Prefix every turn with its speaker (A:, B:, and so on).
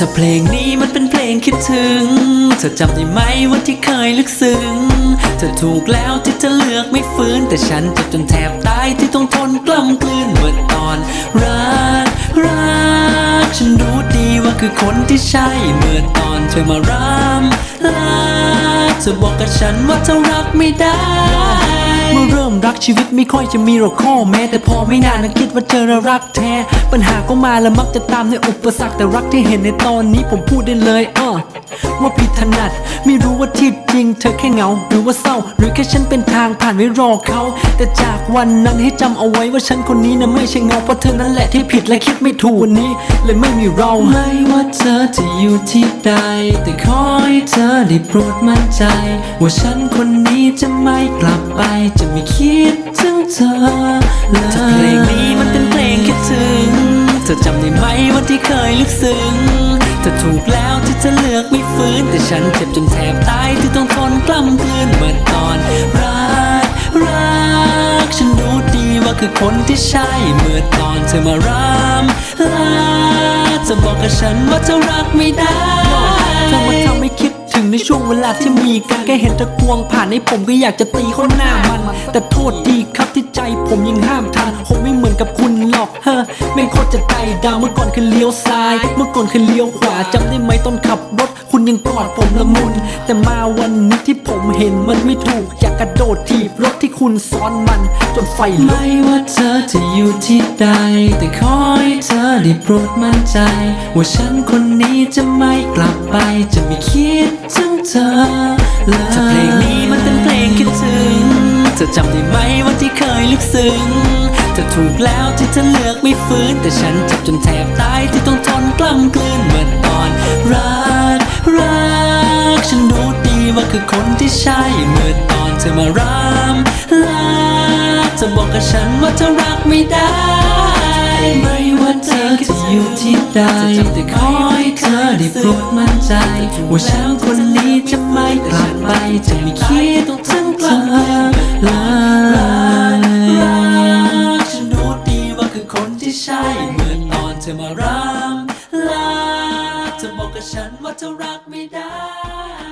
A: ถ้าเพลงนี้มันเป็นเพลงคิดถึง เธอจำได้ไหมวันที่เคยลึกซึ้ง เธอถูกแล้วที่จะเลือกไม่ฟื้น แต่ฉันเจ็บจนแทบตายที่ต้องทนกล้ำกลืนเมื่อตอนรักรัก ฉันรู้ดีว่าคือคนที่ใช่เมื่อตอนเธอมารำลาเธอบอกกับฉันว่าเธอรักไม่ได้ เมื่อเริ่มรักชีวิตไม่ค่อยจะมีหรอกข้อแม้แต่พอไม่นานนะคิดว่าเจอแล้วรักแท้ ปัญหาก็มาและมักจะตามในอุปสรรคแต่รักที่เห็นในตอนนี้ผมพูดได้เลยอะ ว่าผิดถนัด ไม่รู้ว่าที่จริงเธอแค่เหงา หรือว่าเศร้า หรือแค่ฉันเป็นทางผ่านไว้รอเขา แต่จากวันนั้นให้จำเอาไว้ว่าฉันคนนี้นะไม่ใช่เงาเพราะเธอนั่นแหละที่ผิดและคิดไม่ถูกวันนี้เลยไม่มีเรา ไม่ว่าเธอจะอยู่ที่ใด แต่ขอให้เธอได้โปรดมั่นใจ ว่าฉันคนนี้จะไม่กลับไปจะไม่คิดถึงเธอเลย เธอจำได้ไหมวันที่เคยลึกซึ้งเธอถูกแล้วที่จะเลือกไม่ฟื้น แต่ฉันเจ็บจนแทบตายที่ต้องทนกล้ำกลืนเมื่อตอนรักรักฉันรู้ดีว่าคือคนที่ใช่เมื่อตอนเธอมารำลาจะบอกกับฉันว่าเธอรักไม่ได้เธอมาทำให้คิดถึงในช่วงเวลาที่มีกันแค่เห็นตะกวงผ่านให้ผมก็อยากจะตีคนหน้ามัน แต่โทษดีครับที่ใจผมยังห้าม กับคุณหรอกเฮ้อแม่งโคตรจะใจดาวเมื่อก่อนคือเลี้ยวซ้าย เมื่อก่อนคือเลี้ยวขวาจำได้ไหมตอนขับรถ คุณยังกอดผมละมุน แต่มาวันนี้ที่ผมเห็นมันไม่ถูก อยากกระโดดถีบรถที่คุณซ้อนมัน จนไฟลุกไม่ว่าเธอจะอยู่ที่ใด แต่ขอให้เธอได้โปรดมั่นใจ ว่าฉันคนนี้จะไม่กลับไป จะไม่คิดถึงเธอเลยถ้าเพลงนี้มันเป็นเพลงคิดถึงเธอจำได้ไหมวันที่เคยลึกซึ้ง เธอถูกแล้วที่จะเลือกไม่ฟื้น แต่ฉันเจ็บจนแทบตายที่ต้องทนกล้ำกลืนเมื่อตอนรักรักฉันรู้ดีว่าคือคนที่ใช่เมื่อตอนเธอมารำลาเธอบอกกับฉันว่าเธอรักไม่ได้ ไม่ว่าเธอจะอยู่ที่ใดแต่ขอให้เธอได้โปรดมั่นใจ ว่าฉันคนนี้จะไม่กลับไปจะไม่คิดถึงเธอเธอมารำลาเธอบอกกับฉันว่าเธอรักไม่ได้